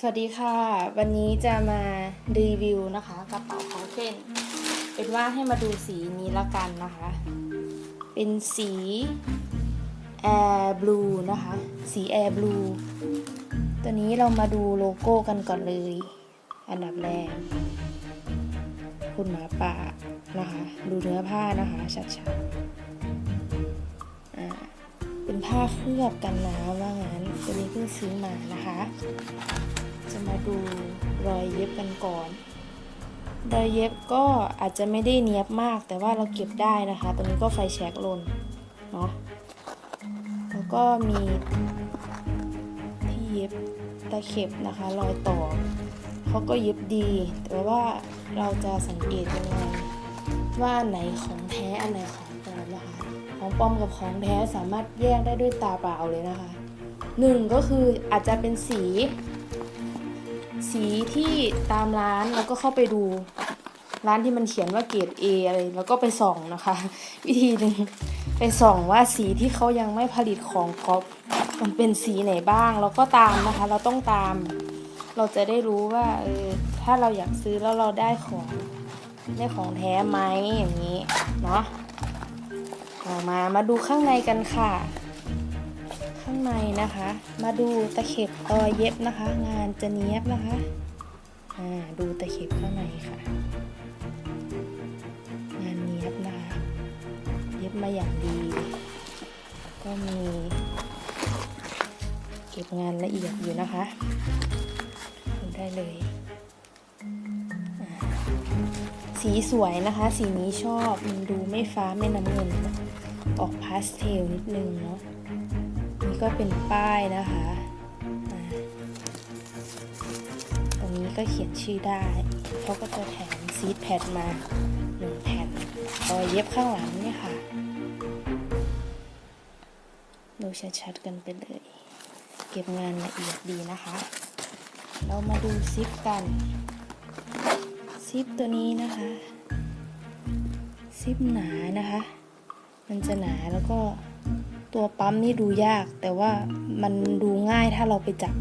สวัสดีค่ะ วันนี้จะมารีวิวนะคะกระเป๋าของเช่น เป็นว่าให้มาดูสีนี้ละกันนะคะ เป็นสี Air Blue นะคะ สี Air Blue ตัวนี้เรามาดูโลโก้กันก่อนเลย อันดับแรก คุณหมาป่านะคะ ดูเนื้อผ้านะคะชัดๆเป็นผ้าเคลือบกันน้ำว่างั้นตัวนี้เพิ่งซื้อมานะคะ จะมาดูรอยเย็บกันก่อน รอยเย็บก็อาจจะไม่ได้เนียบมาก แต่ว่าเราเก็บได้นะคะ ตรงนี้ก็ไฟแช็กลนเนาะ แล้วก็มีที่เย็บตะเข็บนะคะ รอยต่อเขาก็เย็บดี แต่ว่าเราจะสังเกตยังไงว่าอันไหนของแท้อันไหนของปลอมนะคะ ของปลอมกับของแท้สามารถแยกได้ด้วยตาเปล่าเลยนะคะหนึ่งก็คืออาจจะเป็นสี สีที่ตามร้านแล้วก็เข้าไปดู ร้านที่มันเขียนว่าเกรด A อะไรแล้วก็ไปส่องนะคะ วิธีหนึ่งไปส่องว่าสีที่เขายังไม่ผลิตของก๊อปมันเป็นสีไหนบ้าง แล้วก็ตามนะคะ เราต้องตาม เราจะได้รู้ว่าเออถ้าเราอยากซื้อแล้วเราได้ของได้ของแท้ไหมอย่างนี้เนาะเอมามาดูข้างในกันค่ะ ข้างในนะคะ มาดูตะเข็บรอเย็บนะคะ งานจะเนี้ยบนะคะอ่าดูตะเข็บข้างในค่ะ งานเนี้ยบนะคะ เย็บมาอย่างดี ก็มีเก็บงานละเอียดอยู่นะคะดูได้เลย สีสวยนะคะ สีนี้ชอบมันดูไม่ฟ้าไม่น้ำเงิน ออกพาสเทลนิดนึงเนาะ ก็เป็นป้ายนะคะ ตรงนี้ก็เขียนชื่อได้ เขาก็จะแถมซีดแพดมาหนึ่งแผ่นรอยเย็บข้างหลังเนี่ยค่ะ ดูชัดๆกันไปเลย เก็บงานละเอียดดีนะคะ เรามาดูซิปกัน ซิปตัวนี้นะคะ ซิปหนานะคะ มันจะหนาแล้วก็ ตัวปั๊มนี่ดูยาก แต่ว่ามันดูง่ายถ้าเราไปจับ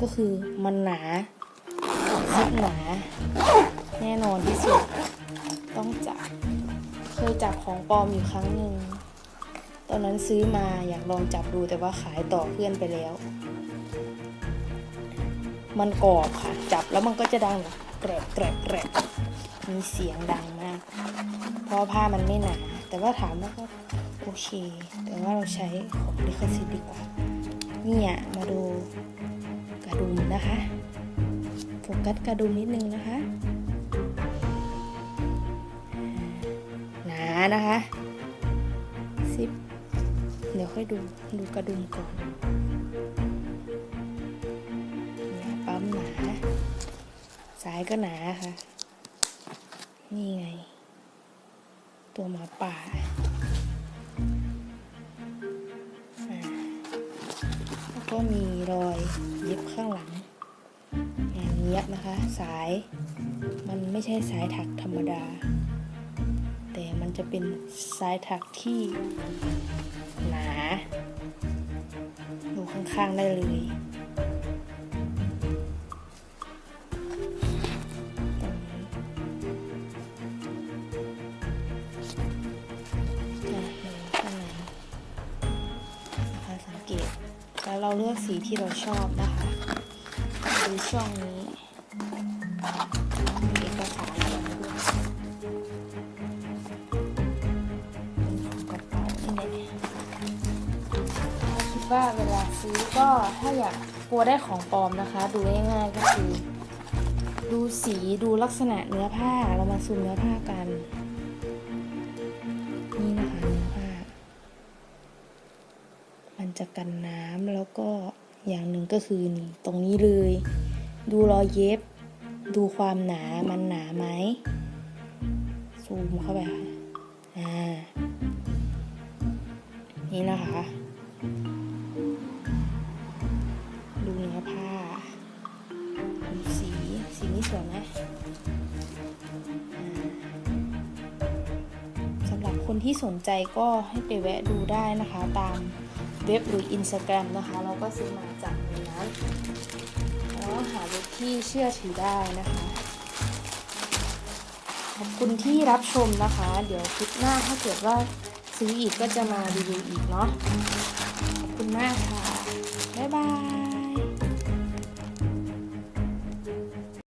ก็คือมันหนาซิปหนา แน่นอนที่สุด ต้องจับ เคยจับของปลอมอยู่ครั้งหนึ่ง ตอนนั้นซื้อมาอยากลองจับดูแต่ว่าขายต่อเพื่อนไปแล้ว มันกรอบค่ะ จับแล้วมันก็จะดังแบบแกรบแกรบแกรบมีเสียงดังมาก เพราะผ้ามันไม่หนา แต่ว่าถามว่าก็ โอเค แต่ว่าเราใช้ของลิขสิทธิ์ดีกว่า เนี่ยมาดูกระดุมนะคะ โฟกัสกระดุมนิดนึงนะคะ หนานะคะซิปเดี๋ยวค่อยดูดูกระดุมก่อนเนี่ยปั๊มหนา สายก็หนาค่ะ นี่ไง ตัวหมาป่า ก็มีรอยเย็บข้างหลังงานเย็บนะคะ สายมันไม่ใช่สายถักธรรมดา แต่มันจะเป็นสายถักที่หนาดูข้างๆได้เลย เราเลือกสีที่เราชอบนะคะดูช่องนี้เอกสารอะไรด้วยเป็นของกระเป๋านี่แหละคิดว่าเวลาซื้อก็ถ้าอยากกลัวได้ของปลอมนะคะ ดูง่ายๆก็คือ ดูสีดูลักษณะเนื้อผ้าเรามาซูมเนื้อผ้ากัน จะกันน้ำแล้วก็อย่างหนึ่งก็คือนี่ตรงนี้เลย ดูรอยเย็บ ดูความหนามันหนาไหมซูมเข้าไปค่ะอ่านี่นะคะ ดูเนื้อผ้าดูสีสีนี้สวยไหมสำหรับคนที่สนใจก็ให้ไปแวะดูได้นะคะตาม เว็บหรือ Instagram นะคะ เราก็ซื้อมาจากในนั้นแล้วหาเว็บที่เชื่อถือได้นะคะ ขอบคุณที่รับชมนะคะ เดี๋ยวคลิปหน้าถ้าเกิดว่าซื้ออีกก็จะมารีวิวอีกเนาะขอบคุณมากค่ะ บ๊ายบาย